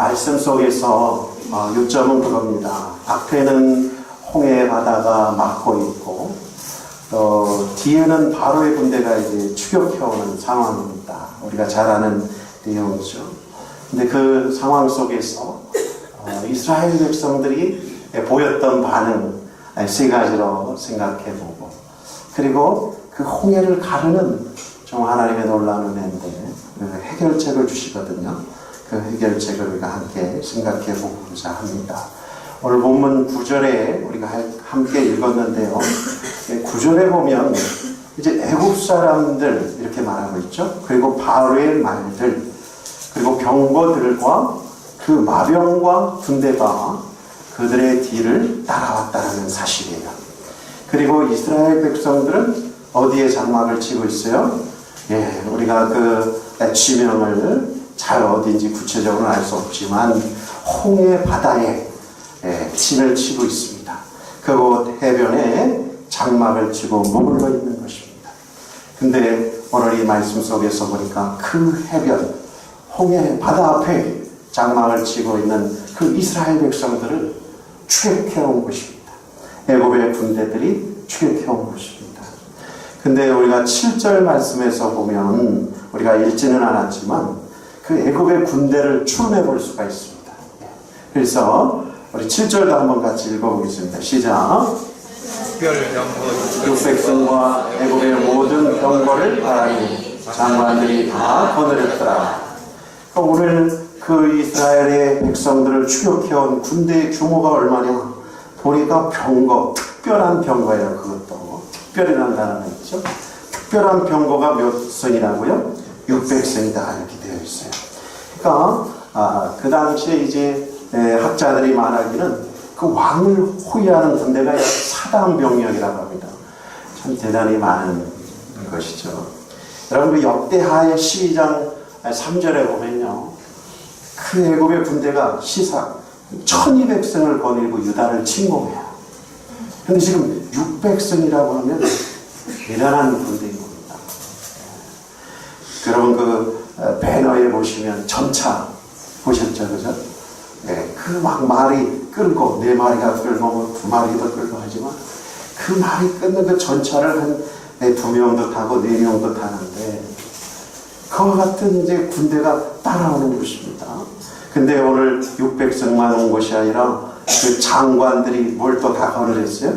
말씀 속에서 어, 요점은 그겁니다. 앞에는 홍해 바다가 막고 있고 어, 뒤에는 바로의 군대가 이제 추격해오는 상황입니다. 우리가 잘 아는 내용이죠. 근데 그 상황 속에서 어, 이스라엘 백성들이 보였던 반응 세 가지로 생각해보고 그리고 그 홍해를 가르는 좀 하나님의 놀라운 은혜인데 그 해결책을 주시거든요. 그 해결책을 우리가 함께 생각해 보고자 합니다. 오늘 본문 9절에 우리가 함께 읽었는데요. 9절에 보면 이제 애국 사람들 이렇게 말하고 있죠. 그리고 바로의 말들 그리고 병거들과 그 마병과 군대가 그들의 뒤를 따라왔다는 사실이에요. 그리고 이스라엘 백성들은 어디에 장막을 치고 있어요? 예, 우리가 그 지명을 잘 어딘지 구체적으로 알수 없지만 홍해 바다에 예, 진을 치고 있습니다. 그곳 해변에 장막을 치고 머물러 있는 것입니다. 근데 오늘 이 말씀 속에서 보니까 그 해변, 홍해 바다 앞에 장막을 치고 있는 그 이스라엘 백성들을 추격해온 것입니다. 애굽의 군대들이 추격해온 것입니다. 근데 우리가 7절 말씀에서 보면 우리가 읽지는 않았지만 그 애굽의 군대를 추론해 볼 수가 있습니다. 그래서 우리 7절도 한번 같이 읽어보겠습니다. 시작. 육백성과 애굽의 모든 병거를 바라니 장관들이 다 거느렸더라. 오늘 그 이스라엘의 백성들을 추격해온 군대의 규모가 얼마냐? 보니까 병거, 특별한 병거예요. 그것도 특별이라는 단어가 있죠. 특별한 병거가 몇 성이라고요? 600성이다 이렇게 있어요. 그러니까 아, 그 당시에 이제 에, 학자들이 말하기는 그 왕을 호위하는 군대가 사당 병력이라고 합니다. 참 대단히 많은 것이죠. 여러분 그 역대하의 12장 3절에 보면요. 그 애굽의 군대가 시사 1200성을 거닐고 유다를 침공해요. 근데 지금 600성이라고 하면 대단한 군대인 겁니다. 여러분 그 어, 배너에 보시면 전차 보셨죠, 그죠? 네, 그 막 말이 끌고 네 마리가 끌고 뭐두 마리도 끌고 하지만 그 말이 끊는 그 전차를 한 두 명도 타고 네 명도 타는데 그와 같은 이제 군대가 따라오는 것입니다. 근데 오늘 600성만 온 것이 아니라 그 장관들이 뭘 또 다 거느렸어요?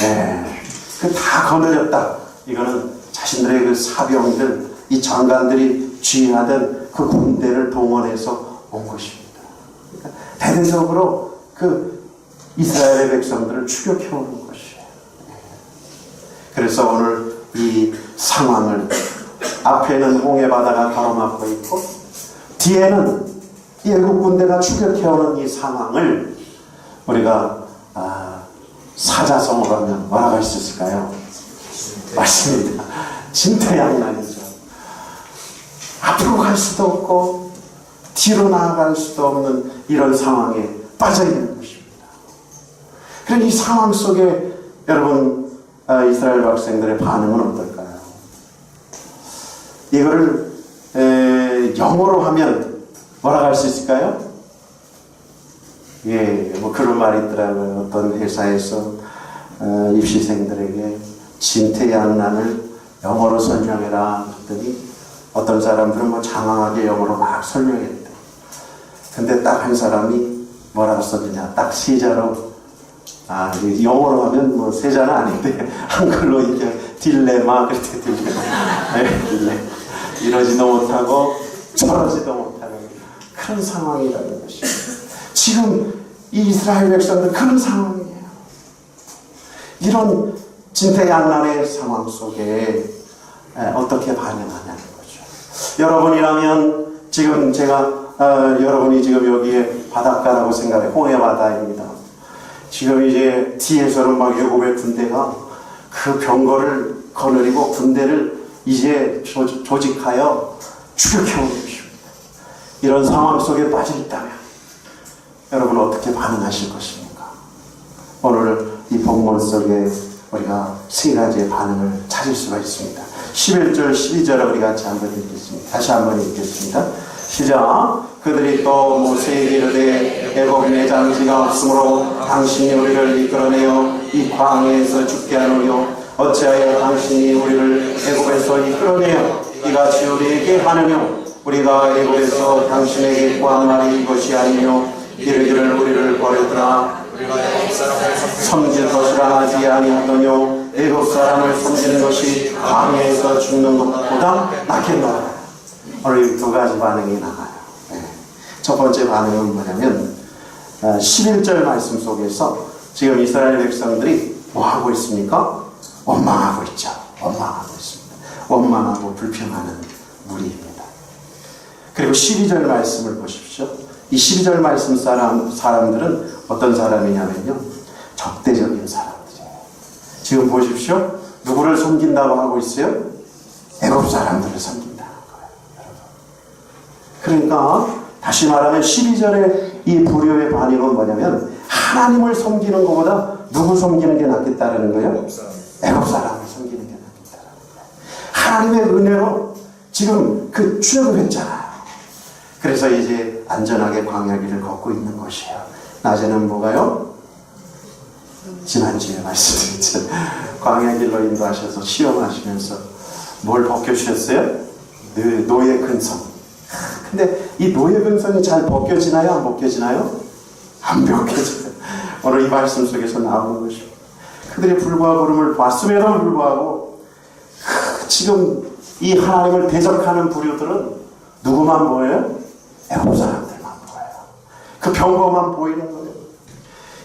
네, 그다 거느렸다. 이거는 자신들의 그 사병들, 이 장관들이 지휘하던 그 군대를 동원해서 온 것입니다. 그러니까 대대적으로 그 이스라엘의 백성들을 추격해 오는 것이에요. 그래서 오늘 이 상황을 앞에는 홍해 바다가 가로막고 있고 뒤에는 예국 군대가 추격해 오는 이 상황을 우리가 아, 사자성어로 하면 뭐라고 할 수 있을까요? 맞습니다. 진퇴양난이죠. 앞으로 갈 수도 없고 뒤로 나아갈 수도 없는 이런 상황에 빠져 있는 것입니다. 그런 이 상황 속에 여러분 아, 이스라엘 백성들의 반응은 어떨까요? 이거를 에, 영어로 하면 뭐라고 할 수 있을까요? 예, 뭐 그런 말이 있더라고요. 어떤 회사에서 어, 입시생들에게 진퇴양난을 영어로 설명해라 했더니 어떤 사람들은 뭐 장황하게 영어로 막 설명했대. 근데 딱 한 사람이 뭐라고 썼느냐? 딱 세자로 아, 영어로 하면 뭐 세자는 아닌데 한글로 이렇게 딜레마 그렇게 딜레마, 네, 딜레 이러지도 못하고 저러지도 못하는 그런 상황이라는 것입니다. 지금 이 이스라엘 백성들 그런 상황이에요. 이런 진퇴양난의 상황 속에 어떻게 반응하냐는 거죠. 여러분이라면 지금 제가 어, 여러분이 지금 여기에 바닷가라고 생각해 홍해 바다입니다. 지금 이제 뒤에서는 막 유고의 군대가 그 병거를 거느리고 군대를 이제 조, 조직하여 추격해 오는 것입니다. 이런 상황 속에 빠져 있다면 여러분 어떻게 반응하실 것입니까? 오늘 이 본문 속에 우리가 세 가지의 반응을 찾을 수가 있습니다. 11절, 12절을 우리 같이 한번 읽겠습니다. 다시 한번 읽겠습니다. 시작. 그들이 또 모세에게 이르되 애굽 내장지가 없으므로 당신이 우리를 이끌어내어 이 광야에서 죽게 하노요 어찌하여 당신이 우리를 애굽에서 이끌어내어 이같이 우리에게 하느뇨 우리가 애굽에서 당신에게 구한 말이 이것이 아니뇨 이르기를 우리를 사람을 섬길 것이라 하지 아니하더뇨 애굽 사람을 섬기는 것이 광야에서 죽는 것보다 낫겠노라 오늘 이두 가지 반응이 나와요 네. 첫 번째 반응은 뭐냐면 어, 11절 말씀 속에서 지금 이스라엘 백성들이 뭐 하고 있습니까? 원망하고 있죠 원망하고 있습니다 원망하고 불평하는 무리입니다 그리고 12절 말씀을 보십시오. 이 12절 말씀 사람, 사람들은 어떤 사람이냐면요. 사람들이에요. 지금 보십시오. 누구를 섬긴다고 하고 있어요? 애굽 사람들을 섬긴다는 거예요. 여러분. 그러니까 다시 말하면 12절의 이 불효의 반응은 뭐냐면 하나님을 섬기는 것보다 누구 섬기는 게 낫겠다라는 거예요? 애굽 사람. 애굽 사람을 섬기는 게 거예요. 하나님의 은혜로 지금 그 출애굽 했잖아요. 그래서 이제 안전하게 광야길을 걷고 있는 것이에요. 낮에는 뭐가요? 지난주에 말씀드렸죠. 광야 길로 인도하셔서 시험하시면서 뭘 벗겨주셨어요? 네, 노예 근성. 근데 이 노예 근성이 잘 벗겨지나요? 안 벗겨지나요? 안 벗겨져요. 오늘 이 말씀 속에서 나오는 것입니다. 그들이 불과 구름을 봤음에도 불구하고 지금 이 하나님을 대적하는 부류들은 누구만 보여요? 애굽 사람들만 보여요. 그 병거만 보이는 거예요.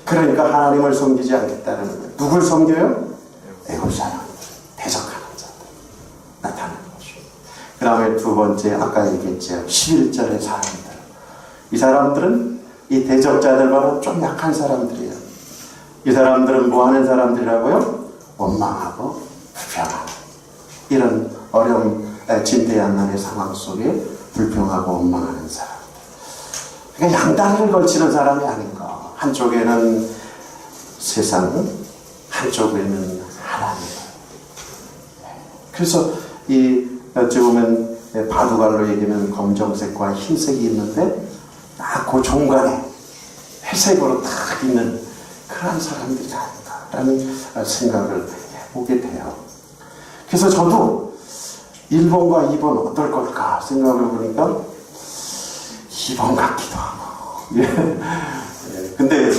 그러니까 하나님을 섬기지 않겠다는 거예요. 누굴 섬겨요? 애굽 사람들, 대적하는 자들 나타나는 것이죠. 그 다음에 두 번째 아까 얘기했죠. 11절의 사람들. 이 사람들은 이 대적자들과는 좀 약한 사람들이에요. 이 사람들은 뭐 하는 사람들이라고요? 원망하고 불평하는 이런 어려움, 에, 진퇴양난의 상황 속에 불평하고 원망하는 사람. 그러니까 양다리를 걸치는 사람이 아닌가. 한쪽에는 세상, 한쪽에는 하나님. 그래서 이 어찌 보면 바둑알로 얘기하면 검정색과 흰색이 있는데 딱그 중간에 회색으로 딱 있는 그런 사람들이 아닌가라는 생각을 해보게 돼요. 그래서 저도 1번과 2번 어떨 걸까 생각을 해보니까 2번 같기도 하고. 예. 예. 근데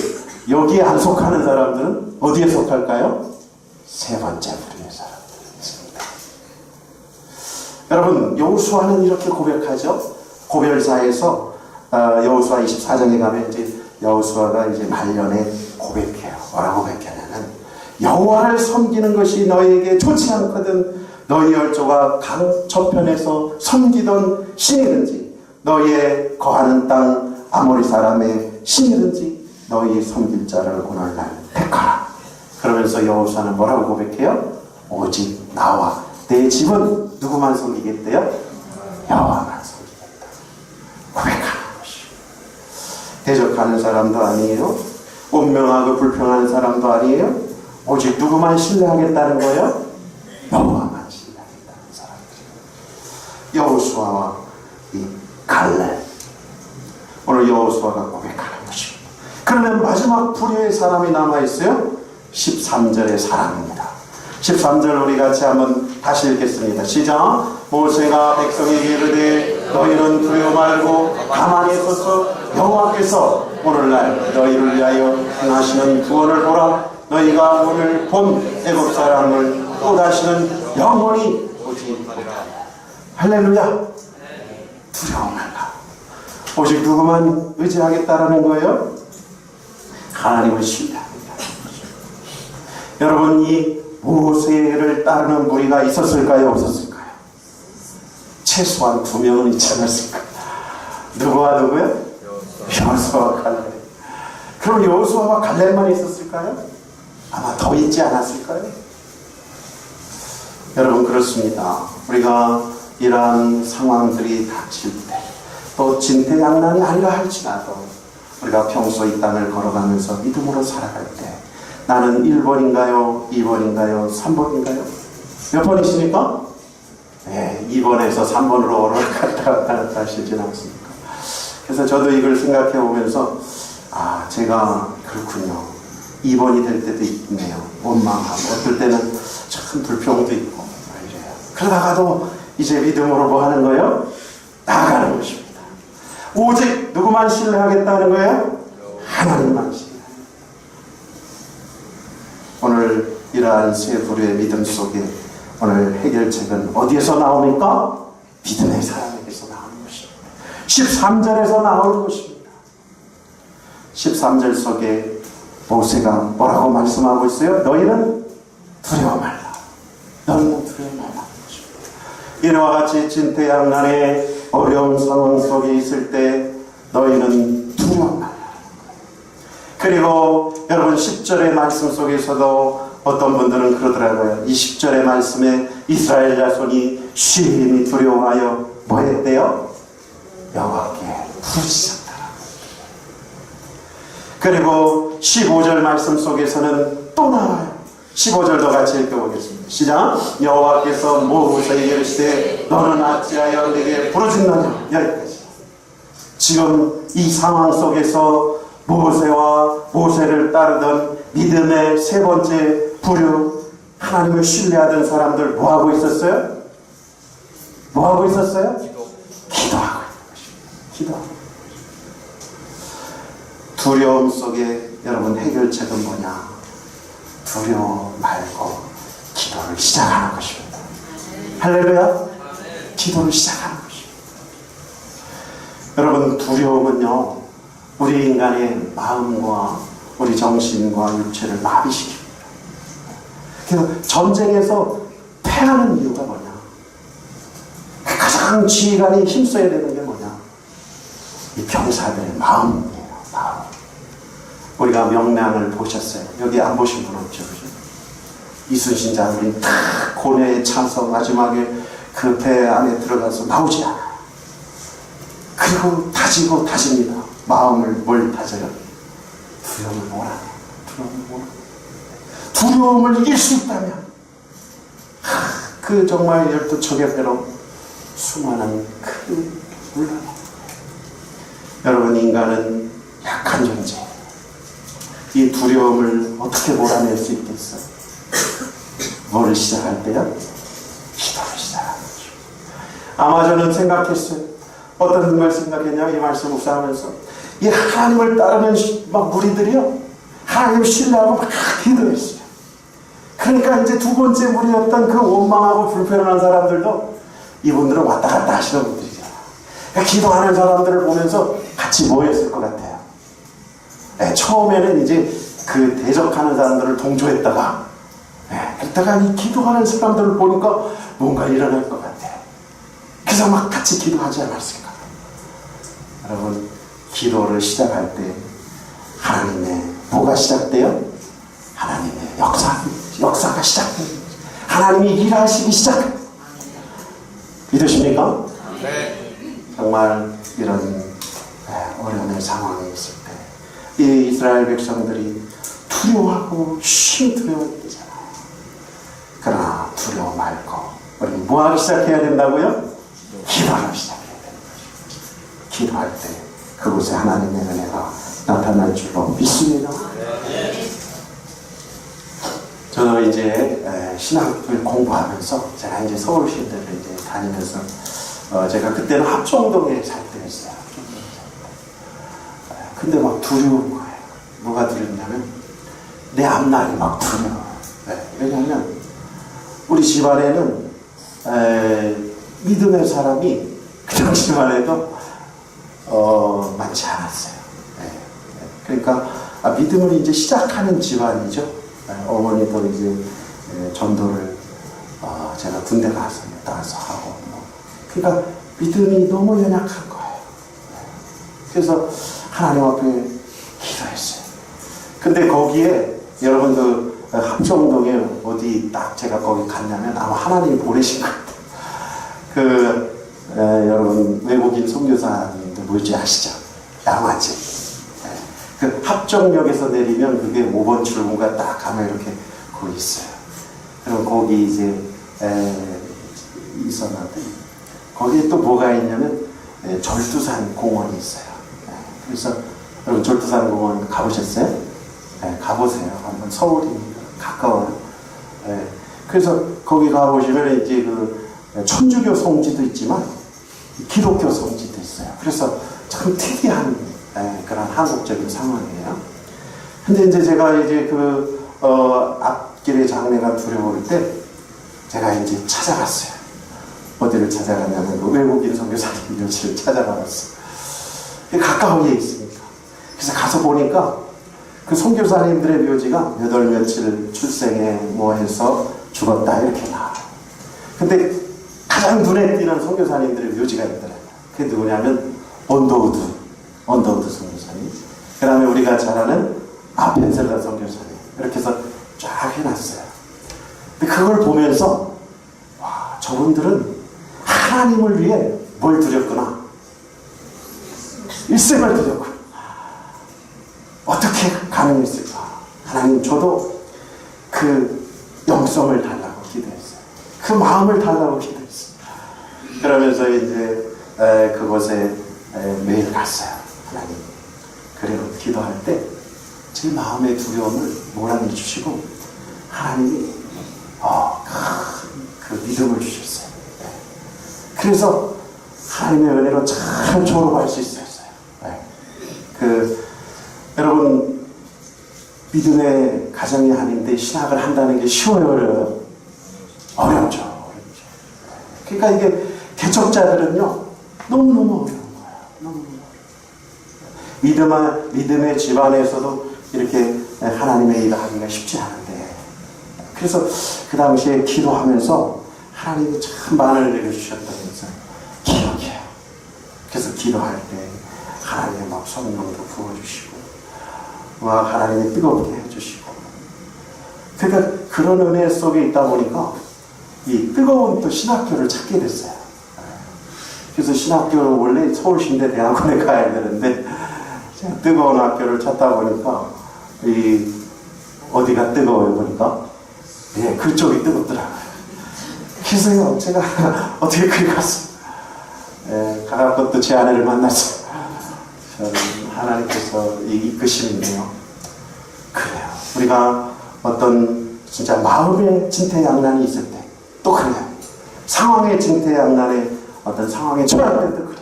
여기에 안 속하는 사람들은 어디에 속할까요? 세 번째 부류의 사람들입니다. 여러분, 여호수아는 이렇게 고백하죠. 고별사에서 아, 여호수아 24장에 가면 이제 여호수아가 이제 말년에 고백해요. 뭐라고 고백하냐면 여호와를 섬기는 것이 너희에게 좋지 않거든 너희 열조가 강 저편에서 섬기던 신이든지 너희의 거하는 땅 아모리 사람의 신이든지 너희 섬길 자를 오늘날 택하라. 그러면서 여호수아는 뭐라고 고백해요? 오직 나와 내 집은 누구만 섬기겠대요? 여호와만 섬기겠다. 고백하는 것이. 대적하는 사람도 아니에요. 운명하고 불평하는 사람도 아니에요. 오직 누구만 신뢰하겠다는 거예요? 여호와만 신뢰하겠다는 사람들이에요. 여호수아와 이 갈렙. 오늘 여호수아가. 그러면 마지막 불효의 사람이 남아 있어요. 13절의 사람입니다. 13절 우리 같이 한번 다시 읽겠습니다. 시작. 모세가 백성에게 이르되 너희는 두려워 말고 가만히 서서 여호와께서 오늘날 너희를 위하여 행하시는 구원을 보라. 너희가 오늘 본 애굽 사람을 또 다시는 영원히 보지 못하리라. 할렐루야. 두려워 말라. 오직 누구만 의지하겠다라는 거예요? 하나님을 신뢰합니다. 여러분 이 모세를 따르는 무리가 있었을까요? 없었을까요? 최소한 두 명은 있지 않았을까? 누구와 누구요? 여호수아와 갈렙. 그럼 여호수아와 갈렙만 있었을까요? 아마 더 있지 않았을까요? 여러분 그렇습니다. 우리가 이러한 상황들이 닥칠 때, 또 진퇴양난이 아니라 할지라도 우리가 평소 이 땅을 걸어가면서 믿음으로 살아갈 때 나는 1번인가요? 2번인가요? 3번인가요? 몇 번이십니까? 네, 2번에서 3번으로 갔다 왔다 갔다 하시진 않습니까? 그래서 저도 이걸 생각해 보면서 아 제가 그렇군요. 2번이 될 때도 있네요. 원망하고 어떨 때는 참 불평도 있고 이래요. 그러다가도 이제 믿음으로 뭐 하는 거예요? 나아가는 것입니다. 오직 누구만 신뢰하겠다는 거예요? 하나님만 신뢰. 오늘 이러한 세 부류의 믿음 속에 오늘 해결책은 어디에서 나옵니까? 믿음의 사람에게서 나오는 것입니다. 13절에서 나오는 것입니다. 13절 속에 모세가 뭐라고 말씀하고 있어요? 너희는 두려워 말라. 너희는 두려워 말라. 이와 같이 진퇴양난의 어려운 상황 속에 있을 때 너희는 두려워 말라. 그리고 여러분 10절의 말씀 속에서도 어떤 분들은 그러더라고요. 20절의 말씀에 이스라엘 자손이 심히 두려워하여 뭐 했대요? 여호와께 부르짖었다. 그리고 15절 말씀 속에서는 또 나와요. 15절도 같이 읽어보겠습니다. 시작. 여호와께서 모세에게 이르시되 너는 어찌하여 내게 부르짖느냐 여기까지. 지금 이 상황 속에서 모세와 모세를 따르던 믿음의 세 번째 부류 하나님을 신뢰하던 사람들 뭐 하고 있었어요? 뭐 하고 있었어요? 기도. 기도하고. 기도하고. 두려움 속에 여러분 해결책은 뭐냐? 두려워 말고 기도를 시작하는 것입니다. 할렐루야. 기도를 시작하는 것입니다. 여러분 두려움은요 우리 인간의 마음과 우리 정신과 육체를 마비시킵니다. 그래서 전쟁에서 패하는 이유가 뭐냐? 가장 지휘관이 힘써야 되는 게 뭐냐? 이 병사들의. 마음. 우리가 명량을 보셨어요. 여기 안 보신 분 없죠, 그죠? 이순신 장군이 탁 고뇌에 차서 마지막에 그 배 안에 들어가서 나오지 않아요. 그리고 다지고 다집니다. 마음을 뭘 다져요? 두려움을 몰아내. 두려움을 몰아내. 두려움을 이길 수 있다면 하, 그 정말 열두 척의 배로 수많은 큰 물론 여러분 인간은 약한 존재 이 두려움을 어떻게 몰아낼 수 있겠어요? 뭐를 시작할 때요? 기도를 시작하는 거죠. 아마 저는 생각했어요. 어떤 걸 생각했냐면 이 말씀 묵상하면서 이 하나님을 따르는 시- 막 무리들이요. 하나님 신뢰하고 막 기도했어요. 그러니까 이제 두 번째 무리였던 그 원망하고 불편한 사람들도 이분들은 왔다 갔다 하시는 분들이잖아요. 그러니까 기도하는 사람들을 보면서 같이 모였을 것 같아요. 네, 처음에는 이제 그 대적하는 사람들을 동조했다가 네, 그러다가 이 기도하는 사람들을 보니까 뭔가 일어날 것 같아요. 그래서 막 같이 기도하지 않았을까? 여러분 기도를 시작할 때 하나님의 뭐가 시작돼요? 하나님의 역사 역사가 시작돼요. 하나님이 일하시기 시작. 믿으십니까? 네. 정말 이런 네, 상황에 있을 때 이 이스라엘 백성들이 두려워하고 쉼 두려워했잖아요. 그러나 두려워 말고 우리 뭐 하기 시작해야 된다고요? 기도하기 시작해야 거죠. 기도할 때 그곳에 하나님의 은혜가 나타날 줄로 믿습니다. 저는 이제 에, 신학을 공부하면서 제가 이제 서울시대를 이제 다니면서 어, 제가 그때는 합정동에 살 때였어요. 근데 막 두려운 거예요. 뭐가 두렵냐면 내 앞날이 막 두려워요. 네, 왜냐하면 우리 집안에는 에, 믿음의 사람이 그 당시만 해도 어, 많지 않았어요. 네, 네. 그러니까 아, 믿음을 이제 시작하는 집안이죠. 네, 어머니도 이제 에, 전도를 어, 제가 군대 가서 나가서 하고 뭐. 그러니까 믿음이 너무 연약한 거예요. 네. 그래서 하나님 앞에 기도했어요. 근데 거기에 여러분 그 합정동에 어디 딱 제가 거기 갔냐면 아마 하나님이 보내신 것 같아요. 그 에, 여러분 외국인 선교사님들 뭔지 아시죠? 양화집. 예. 그 합정역에서 내리면 그게 5번 출구가 딱 가면 이렇게 거기 있어요. 그럼 거기 이제 에, 있었는데 거기에 또 뭐가 있냐면 예, 절두산 공원이 있어요. 예, 그래서 여러분 절두산 공원 가보셨어요? 예, 가보세요. 한번 서울이니까 가까워요. 예, 그래서 거기 가보시면 이제 그 천주교 성지도 있지만 기독교 성지도 있어요. 그래서 참 특이한 예, 그런 한국적인 상황이에요. 근데 이제 제가 이제 그, 어, 앞길에 장례가 두려울 때 제가 이제 찾아갔어요. 어디를 찾아갔냐면 그 외국인 선교사님 묘지를 찾아가봤어요. 가까운 데 있으니까. 그래서 가서 보니까 그 선교사님들의 묘지가 몇 월 며칠 출생에 뭐 해서 죽었다 이렇게 나와요. 근데 가장 눈에 띄는 선교사님들의 묘지가 있더라고요. 그게 누구냐면 언더우드, 언더우드 선교사님. 그 다음에 우리가 잘 아는 아펜셀라 선교사님. 이렇게 해서 쫙 해놨어요. 근데 그걸 보면서 와 저분들은 하나님을 위해 뭘 드렸구나. 일생을 드렸구나. 어떻게 가능했을까? 하나님 저도 그 영성을 달라고 기도했어요. 그 마음을 달라고 기도했어요. 그러면서 이제 에, 그곳에 에, 매일 갔어요. 하나님. 그리고 기도할 때 제 마음의 두려움을 몰아내 주시고 하나님이 어, 큰그 믿음을 주셨어요. 네. 그래서 하나님의 은혜로 잘 졸업할 수 있었어요. 네. 그 여러분 믿음의 가정이 아닌데 신학을 한다는 게 쉬워요, 어려워요? 어렵죠. 어렵죠. 그러니까 이게 개척자들은요 너무너무 어려운 거예요. 너무너무 어려워요. 믿음의, 집안에서도 이렇게 하나님의 일을 하기가 쉽지 않은데 그래서 그 당시에 기도하면서 하나님이 참 많을 내려주셨다면서 기억해요. 그래서 기도할 때 하나님의 막 성령도 부어주시고 막 하나님이 뜨겁게 해주시고 그러니까 그런 은혜 속에 있다 보니까 이 뜨거운 또 신학교를 찾게 됐어요. 그래서 신학교를 원래 서울신대 대학원에 가야 되는데 뜨거운 학교를 찾다 보니까 이 어디가 뜨거워요 보니까 예 그쪽이 뜨겁더라고요. 그래서요 제가 어떻게 그리 갔어. 예, 가갖고 또 제 아내를 만났어요. 하나님께서 이- 이끄심이네요. 그래요. 우리가 어떤 진짜 마음의 진퇴양난이 있을 때 또 그래요. 상황의 진퇴양난에 어떤 상황에 처할 때도 그래요.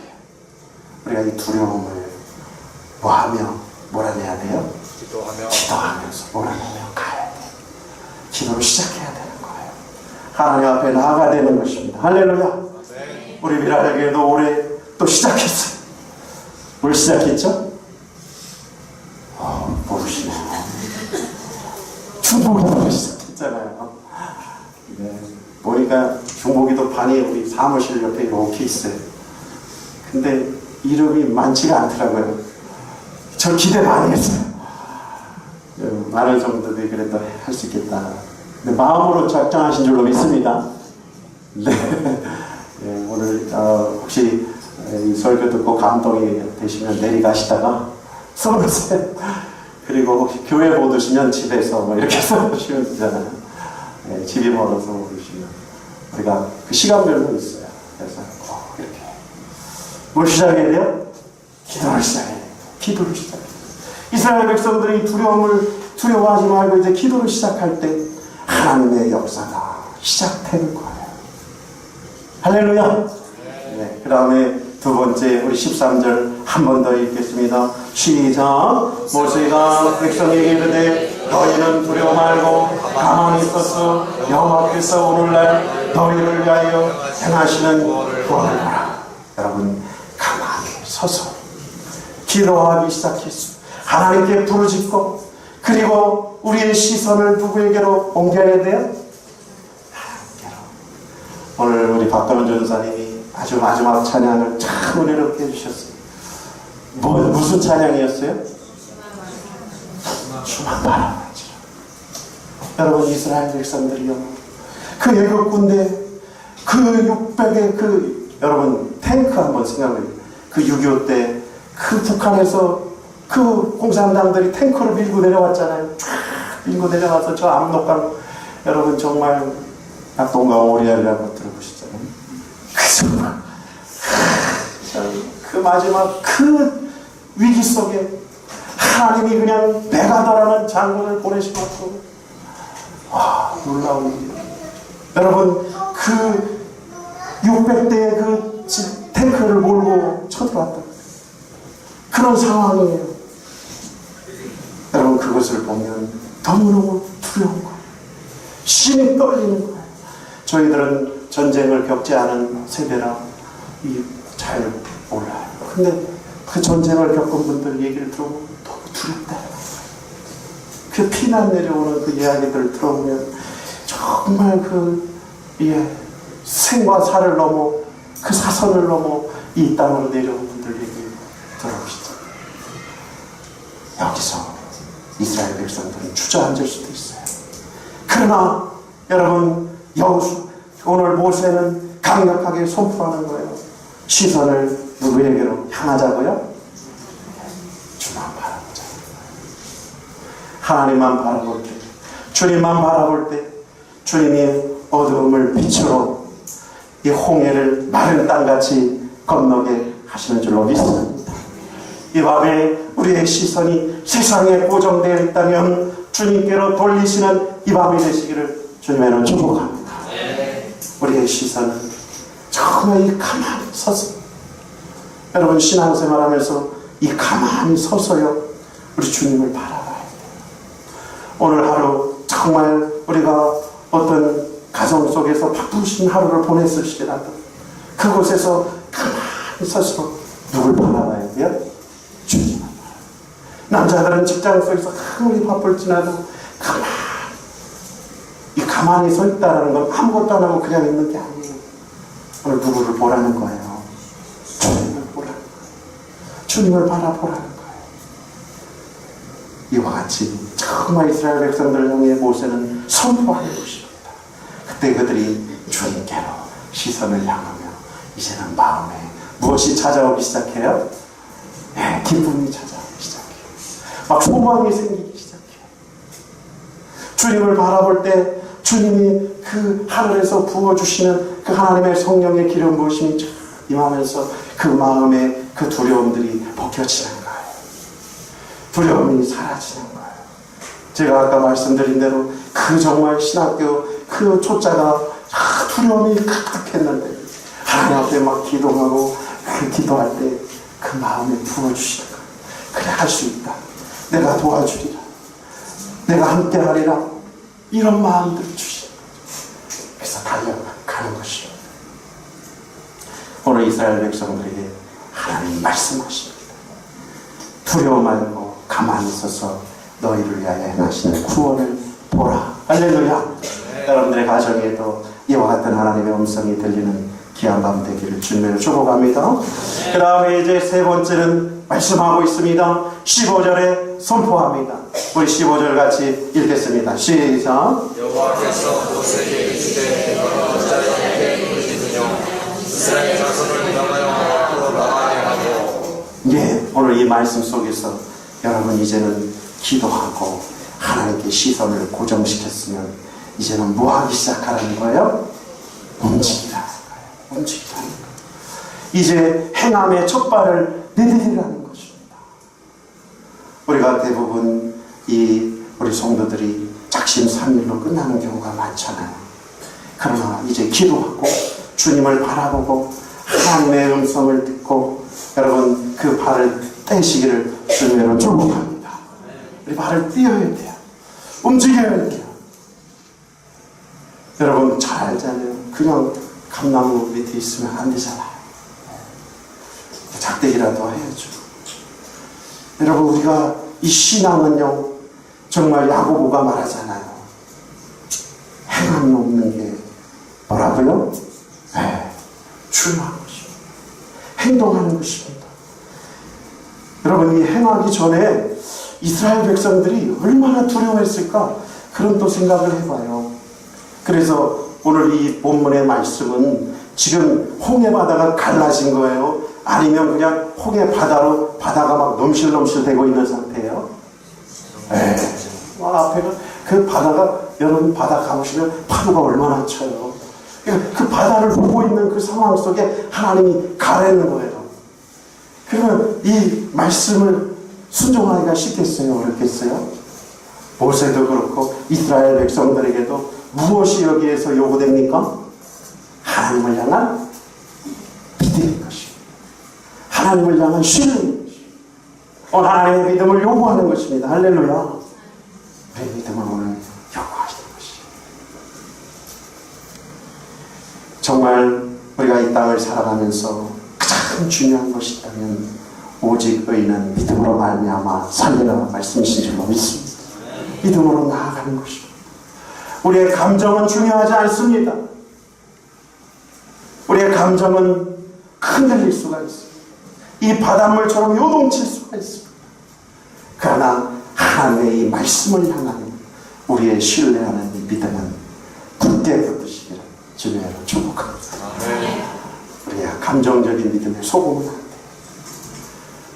우리가 이 두려움을 뭐하며 몰아내야 돼요? 기도하며 기도하면서 몰아내며 가야 돼. 기도를 시작해야 되는 거예요. 하나님 앞에 나아가야 되는 것입니다. 할렐루야. 네. 우리 미라에게도 올해 또 시작했어요. 뭘 시작했죠? 어, 모르시네요. 중복으로 시작했잖아요. 네, 보니까 중복이도 반이 우리 사무실 옆에 이렇게 있어요. 근데 이름이 많지가 않더라고요. 저 기대 많이 했어요. 어, 많은 성도들이 그래도 할 수 있겠다. 근데 마음으로 작정하신 줄로 믿습니다. 네. 예, 오늘 어, 혹시 이 설교 듣고 감동이 되시면 내리가시다가 써보세요. 그리고 교회 못 오시면 집에서 뭐 이렇게 써보시면 되잖아요. 예, 집이 멀어서 못 오시면 우리가 그 시간별로 있어요. 그래서 꼭 이렇게 뭘 시작해야 돼요? 기도를 시작해야 돼요. 기도를 시작해야 돼요. 이스라엘 백성들이 두려움을 두려워하지 말고 이제 기도를 시작할 때 하나님의 역사가 시작되는 거예요. 할렐루야. 네, 그 다음에 두 번째 우리 13절 한 번 더 읽겠습니다. 시작. 모세가 백성에게 이르되 너희는 두려워 말고 가만히 있어서 여호와께서 오늘날 너희를 위하여 행하시는 구원을 보라. 여러분 가만히 서서 기도하기 시작했습니다. 하나님께 부르짖고 그리고 우리의 시선을 누구에게로 옮겨야 돼요? 하나님께로. 오늘 우리 박가론 전사님이 아주 마지막 찬양을 참 은혜롭게 해주셨어요. 뭐, 무슨 찬양이었어요? 주만 바라보지. 여러분 이스라엘 백성들이요. 그 애국 군대 그 600의 그 여러분 탱크 한번 생각해요. 그6.25 때 그 북한에서 그 공산당들이 탱크를 밀고 내려왔잖아요. 쫙 밀고 내려와서 저 압록강 여러분 정말 낙동강 오리알이라고 들어보셨잖 아요. 그 마지막 그 위기 속에 하나님이 그냥 메가더라는 장군을 보내시고 와 놀라운 일이에요. 여러분 그 600대의 그 지- 탱크를 몰고 쳐들어왔다. 그런 상황이에요. 여러분 그것을 보면 너무너무 두려운 거예요. 심이 떨리는 거예요. 저희들은 전쟁을 겪지 않은 세대라 이잘 몰라요. 근데 그 전쟁을 겪은 분들 얘기를 들어보면 너무 두렵다. 그 피난 내려오는 그 이야기들을 들어보면 정말 그 예, 생과 사를 넘어 그 사선을 넘어 이 땅으로 내려온 분들 얘기 들어보시죠. 여기서 이스라엘 백성들은 주저앉을 수도 있어요. 그러나 여러분 여호수 오늘 모세는 강력하게 선포하는 거예요. 시선을 누구에게로 향하자고요? 주만 바라보자. 하나님만 바라볼 때, 주님만 바라볼 때, 주님이 어두움을 빛으로 이 홍해를 마른 땅같이 건너게 하시는 줄로 믿습니다. 이 밤에 우리의 시선이 세상에 고정되어 있다면 주님께로 돌리시는 이 밤이 되시기를 주님의 축복합니다. 우리의 시선은 정말 이 가만히 서서 여러분 신앙생활 하면서 이 가만히 서서요 우리 주님을 바라봐야 돼요. 오늘 하루 정말 우리가 어떤 가정 속에서 바쁘신 하루를 보냈을지라도 그곳에서 가만히 서서 누굴 바라봐야 돼요? 주님을 바라봐요. 남자들은 직장 속에서 아무리 바쁠지라도 가만히 서 있다라는 건 아무것도 안 하고 그냥 있는 게 아니에요. 오늘 누구를 보라는 거예요? 주님을 거예요. 주님을 바라보라는 거예요. 이와 같이 정말 이스라엘 백성들을 향해 모세는 선포하는 것입니다. 그때 그들이 주님께로 시선을 향하며 이제는 마음에 무엇이 찾아오기 시작해요? 네, 기쁨이 찾아오기 시작해요. 막 소망이 생기기 시작해요. 주님을 바라볼 때 주님이 그 하늘에서 부어주시는 그 하나님의 성령의 기름 부으심이 쫙 임하면서 그 마음에 그 두려움들이 벗겨지는 거예요. 두려움이 사라지는 거예요. 제가 아까 말씀드린 대로 그 정말 신학교 그 초짜가 아, 두려움이 가득했는데 하나님 앞에 막 기도하고 그 기도할 때 그 마음에 부어주시는 거예요. 그래 할 수 있다. 내가 도와주리라. 내가 함께 하리라. 이런 마음들을 거죠. 그래서 달려가는 것이요. 오늘 이스라엘 백성들에게 하나님 말씀하십니다. 두려워 말고 가만히 있어서 너희를 위하여 행하시는 구원을 보라. 할렐루야. 여러분들의 가정에도 이와 같은 하나님의 음성이 들리는 귀한 밤 되기를 주님을 축복합니다. 그 다음에 이제 세 번째는 말씀하고 있습니다. 15절에 선포합니다. 우리 15절 같이 읽겠습니다. 시작. 여호와께서 모세에게 이르시되 너는 자에게 부르시느뇨 이스라엘 자손을 명하여 앞으로 나가게 하고 예, 오늘 이 말씀 속에서 여러분 이제는 기도하고 하나님께 시선을 고정시켰으면 이제는 뭐 하기 시작하라는 거예요? 움직이라는 거예요. 움직이라는 거예요. 이제 행함의 첫 발을 내디디라는 것입니다. 우리가 대부분 이 우리 성도들이 작심삼일로 끝나는 경우가 많잖아요. 그러나 이제 기도하고 주님을 바라보고 하나님의 음성을 듣고 여러분 그 발을 떼시기를 주님으로 축복합니다. 우리 발을 띄어야 돼요. 움직여야 돼요. 여러분 잘 알잖아요. 그냥 감나무 밑에 있으면 안 되잖아요. 작대기라도 해야죠. 여러분 우리가 이 신앙은요 정말 야고보가 말하잖아요. 행함이 없는 게 뭐라고요? 네, 중요한 것입니다. 행동하는 것입니다. 여러분 이 행하기 전에 이스라엘 백성들이 얼마나 두려워했을까 그런 또 생각을 해봐요. 그래서 오늘 이 본문의 말씀은 지금 홍해 바다가 갈라진 거예요. 아니면 그냥 홍해 바다로 바다가 막 넘실넘실 되고 있는 상태예요. 네. 와 앞에가 그 바다가 여러분 바다 가보시면 파도가 얼마나 쳐요. 그 바다를 보고 있는 그 상황 속에 하나님이 가라는 거예요. 그러면 이 말씀을 순종하기가 쉽겠어요? 어렵겠어요? 모세도 그렇고 이스라엘 백성들에게도 무엇이 여기에서 요구됩니까? 하나님을 향한 믿음인 것입니다. 하나님을 향한. 오늘 하나님의 믿음을 요구하는 것입니다. 할렐루야. 우리의 믿음을 오늘 요구하시는 것입니다. 정말 우리가 이 땅을 살아가면서 가장 중요한 것이 있다면 오직 의인은 믿음으로 말미암아 살리라 말씀이신 줄로 믿습니다. 믿음으로 나아가는 것입니다. 우리의 감정은 중요하지 않습니다. 우리의 감정은 흔들릴 수가 있습니다. 이 바닷물처럼 요동칠 수가 있습니다. 그러나 하나님의 이 말씀을 향한 우리의 신뢰하는 이 믿음은 굳게 붙으시기를 주님으로 축복합니다. 우리의 감정적인 믿음에 속으면 안 돼.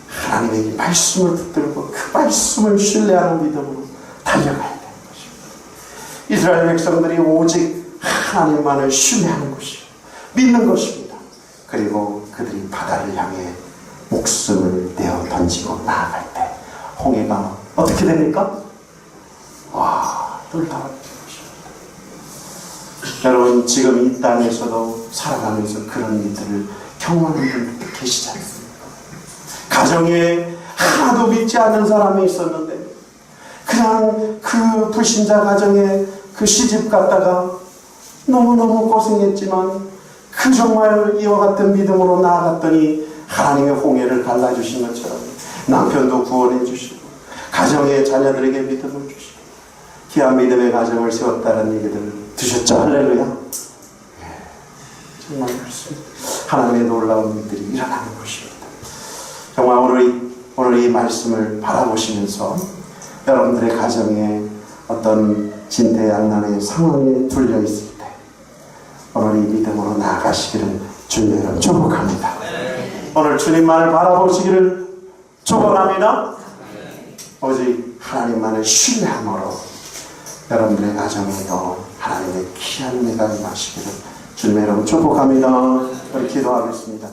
하나님의 이 말씀을 붙들고 그 말씀을 신뢰하는 믿음으로 달려가야 되는 것입니다. 이스라엘 백성들이 오직 하나님만을 신뢰하는 것이요. 믿는 것입니다. 그리고 그들이 바다를 향해 목숨을 내어 던지고 나아갈 때 홍해가 어떻게 됩니까? 와, 것입니다. 여러분 지금 이 땅에서도 살아가면서 그런 일들을 경험하는 분들 계시지 않습니까? 가정에 하나도 믿지 않는 사람이 있었는데 그냥 그 불신자 가정에 그 시집 갔다가 너무너무 고생했지만 그 정말 이와 같은 믿음으로 나아갔더니 하나님의 홍해를 갈라주신 것처럼 남편도 구원해 주시고 가정의 자녀들에게 믿음을 주시고 귀한 믿음의 가정을 세웠다는 얘기들을 드셨죠. 할렐루야. 예, 정말 그렇습니다. 하나님의 놀라운 일들이 일어나는 것입니다. 정말 오늘 이, 오늘 이 말씀을 바라보시면서 여러분들의 가정에 어떤 진퇴양난의 상황에 둘려 있을 때 오늘 이 믿음으로 나아가시기를 주님으로 축복합니다. 오늘 주님만을 바라보시기를 축원합니다. 오직 하나님만을 신뢰함으로 여러분들의 가정에도 하나님의 귀한 은혜가 임하시기를 주님의 이름 축복합니다. 우리 기도하겠습니다.